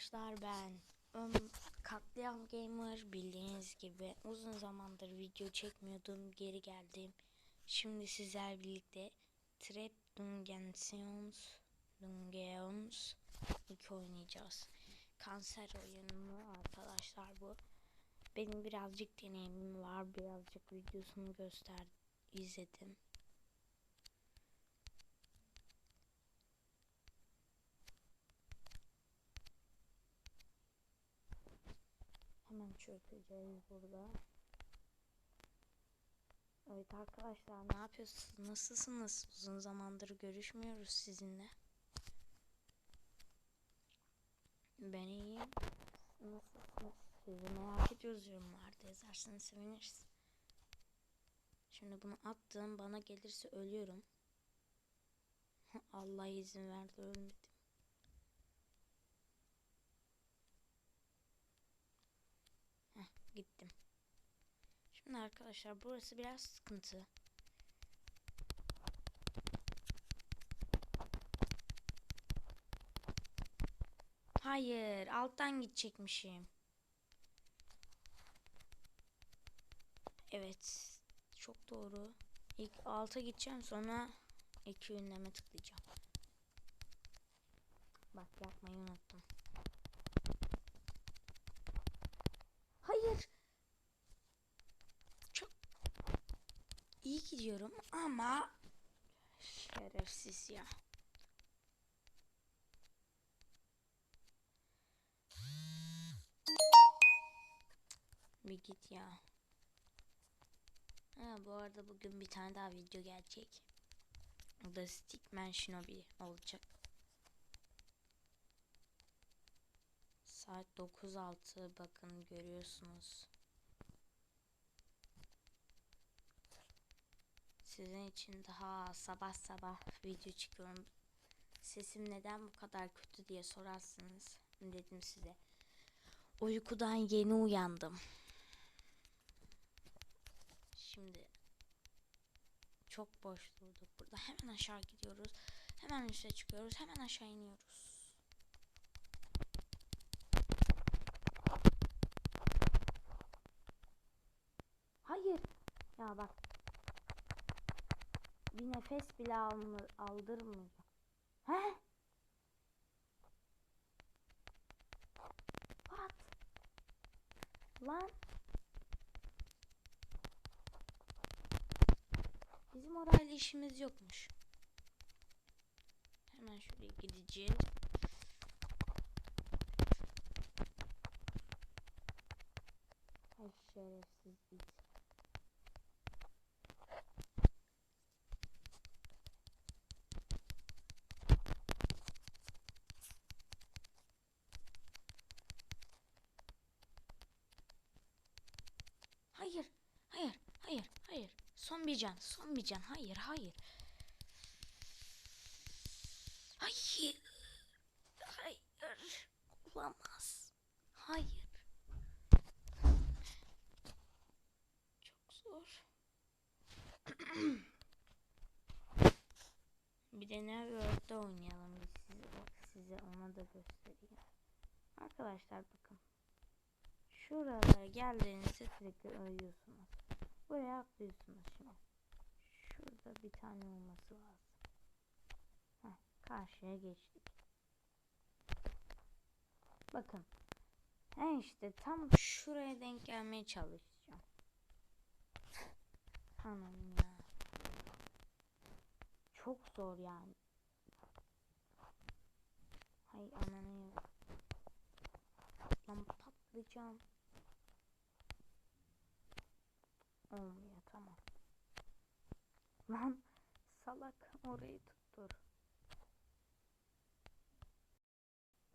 arkadaşlar ben um, Katliam Gamer bildiğiniz gibi uzun zamandır video çekmiyordum geri geldim. Şimdi sizler birlikte Trap Dungeons Dungeons 2 oynayacağız. Kanser oyunu arkadaşlar bu. Benim birazcık deneyimim var birazcık videosunu göster izledim. Hemen çökeceğiz burada. Evet arkadaşlar ne yapıyorsunuz? Nasılsınız? Uzun zamandır görüşmüyoruz sizinle. Ben iyiyim. Nasılsınız? Sizi merak ediyoruz yorumlarda yazarsanız seviniriz. Şimdi bunu attım. Bana gelirse ölüyorum. Allah izin verdi ölmedim. Heh, gittim. Şimdi arkadaşlar burası biraz sıkıntı. Hayır, alttan gidecekmişim. Evet, çok doğru. İlk alta gideceğim sonra iki ünleme tıklayacağım. Bak yapmayı unuttum. Hayır. Çok iyi gidiyorum ama şerefsiz ya. Bir git ya. Ha, bu arada bugün bir tane daha video gelecek. O da Stickman Shinobi olacak. Saat 9.06 bakın görüyorsunuz. Sizin için daha sabah sabah video çıkıyorum. Sesim neden bu kadar kötü diye sorarsınız. Dedim size. Uykudan yeni uyandım. Şimdi çok boş durduk burada. Hemen aşağı gidiyoruz. Hemen üste çıkıyoruz. Hemen aşağı iniyoruz. Hayır. Ya bak. Bir nefes bile aldırmıyor. He? What? Lan. Bizim orayla işimiz yokmuş. Hemen şuraya gideceğiz. Ay şerefsiz it. Hayır, hayır, hayır, hayır. Son bir can, son bir can. Hayır, hayır. Hayır. Hayır. Olamaz. Hayır. Çok zor. bir de Neverworld'da oynayalım size, size ona da göstereyim. Arkadaşlar bakın. Şuralara geldiğinizde sürekli ölüyorsunuz. Buraya atlıyorsunuz. Şurada bir tane olması lazım. Heh, karşıya geçtik. Bakın. He işte tam şuraya denk gelmeye çalışacağım. Anam ya. Çok zor yani. Hay ananı. Lan patlayacağım. Olmuyor. Lan salak orayı tuttur.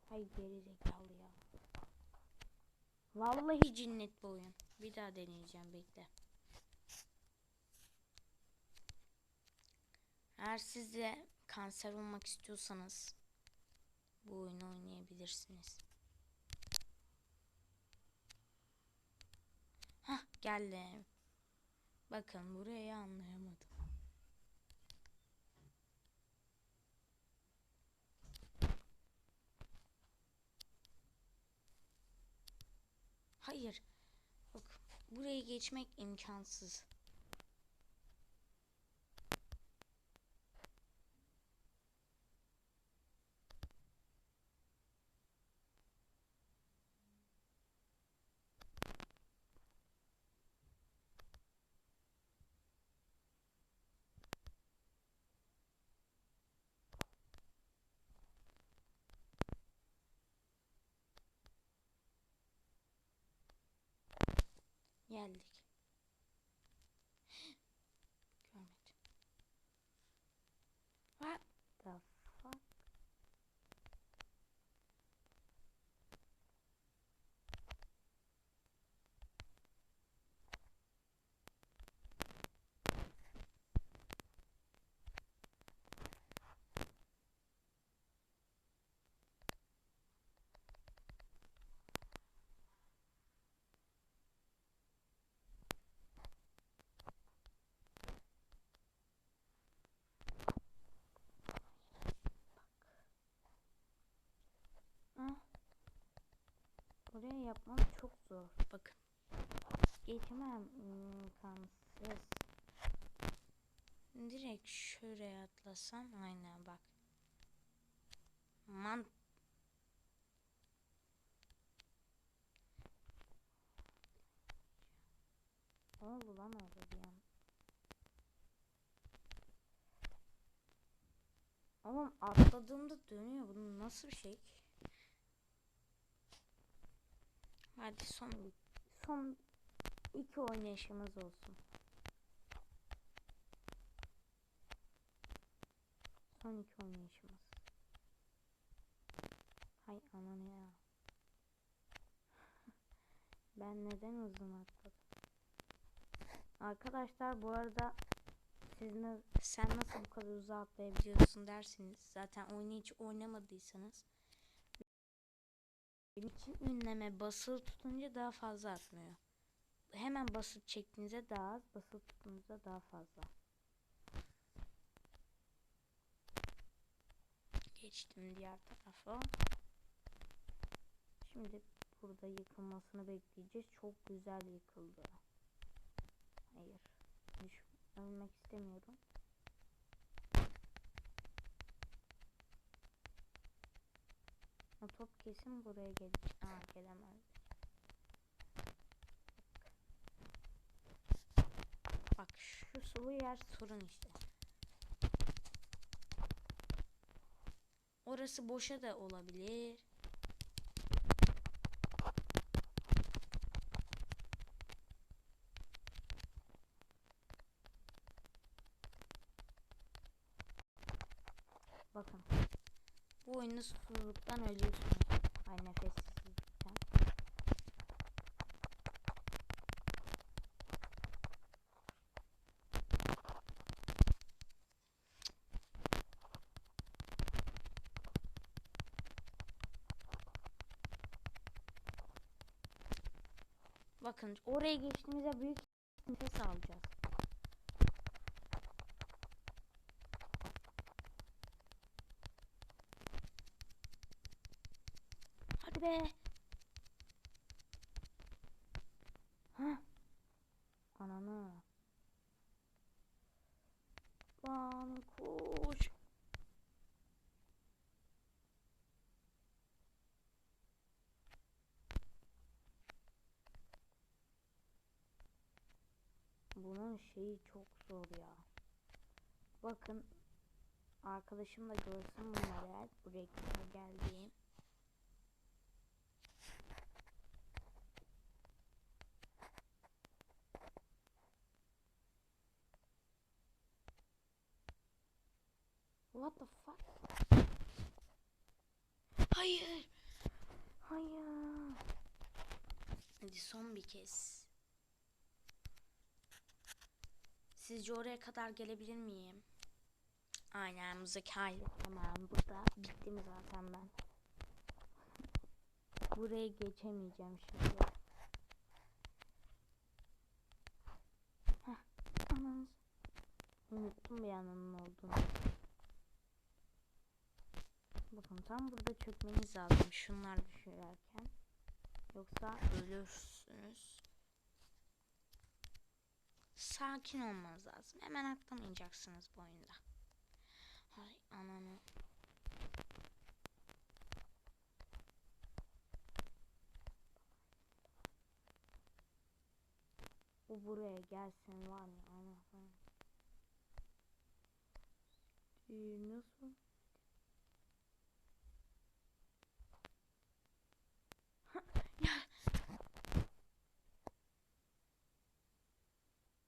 Hay geri zekalı ya. Vallahi cinnet bu oyun. Bir daha deneyeceğim bekle. Eğer siz de kanser olmak istiyorsanız bu oyunu oynayabilirsiniz. Hah geldim. Bakın burayı anlayamadım. Hayır. Bak burayı geçmek imkansız. Geldik. Görmedim. What the fuck? Ah. Oraya yapmam çok zor. Bakın. Geçmem imkansız. Direkt şuraya atlasam aynen bak. Man Ne oldu lan orada bir an? Oğlum atladığımda dönüyor. Bu nasıl bir şey? Hadi son son iki oynayışımız olsun. Son iki oynayışımız. Hay ananı ya. Ben neden uzun atladım? Arkadaşlar bu arada siz ne, sen nasıl bu kadar uzağa atlayabiliyorsun dersiniz. Zaten oyunu hiç oynamadıysanız için ünleme basılı tutunca daha fazla atmıyor. Hemen basıp çektiğinizde daha az, basılı tuttuğunuzda daha fazla. Geçtim diğer tarafa. Şimdi burada yıkılmasını bekleyeceğiz. Çok güzel yıkıldı. Hayır. Düş ölmek istemiyorum. O top kesin buraya gelecek. Aa gelemez. Bak şu sulu yer sorun işte. Orası boşa da olabilir. Bakın. Bu oyunda susuzluktan ölüyorsunuz. Ay nefessizlikten. Bakın oraya geçtiğimizde büyük nefes alacağız. Be. Ha? Ananı. Lan koş. Bunun şeyi çok zor ya. Bakın arkadaşım da görsün bunları buraya geldiğim. What the fuck? Hayır. Hayır. Hadi son bir kez. Sizce oraya kadar gelebilir miyim? Aynen müzik hayır. Tamam burada bittim zaten ben. Buraya geçemeyeceğim şimdi. Heh, ananız. Unuttum bir ananın olduğunu. Bakın tam burada çökmeniz lazım şunlar düşerken. Yoksa ölürsünüz. Sakin olmanız lazım. Hemen atlamayacaksınız bu oyunda. Hay ananı. Bu buraya gelsin var ya Allah'ım. Ee, Nasıl? Ya.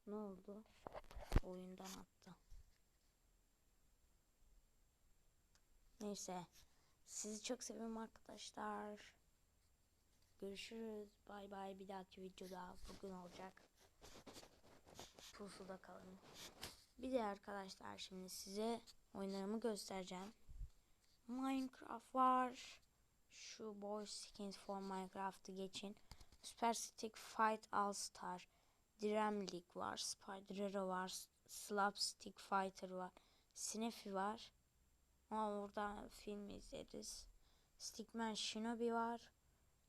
Ne oldu? Oyundan attı. Neyse. Sizi çok seviyorum arkadaşlar. Görüşürüz. Bay bay. Bir dahaki videoda bugün olacak. Pusuda kalın. Bir de arkadaşlar şimdi size oyunlarımı göstereceğim. Minecraft var. Şu Boy Skins for Minecraft'ı geçin. Super Stick Fight All Star. Dream League var. Spider Hero var. Slapstick Fighter var. Sniffy var. Aa, orada film izleriz. Stickman Shinobi var.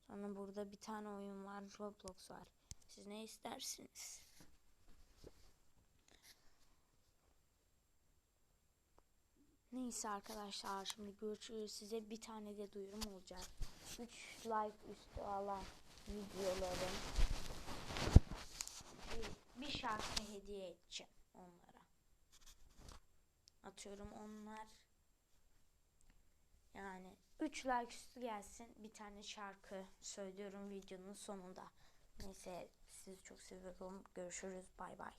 Sonra burada bir tane oyun var. Roblox var. Siz ne istersiniz? Neyse arkadaşlar şimdi görüşürüz. Size bir tane de duyurum olacak. 3 like üstü alan videolarım. Bir, şarkı hediye edeceğim onlara. Atıyorum onlar. Yani 3 like üstü gelsin bir tane şarkı söylüyorum videonun sonunda. Neyse sizi çok seviyorum. Görüşürüz. Bay bay.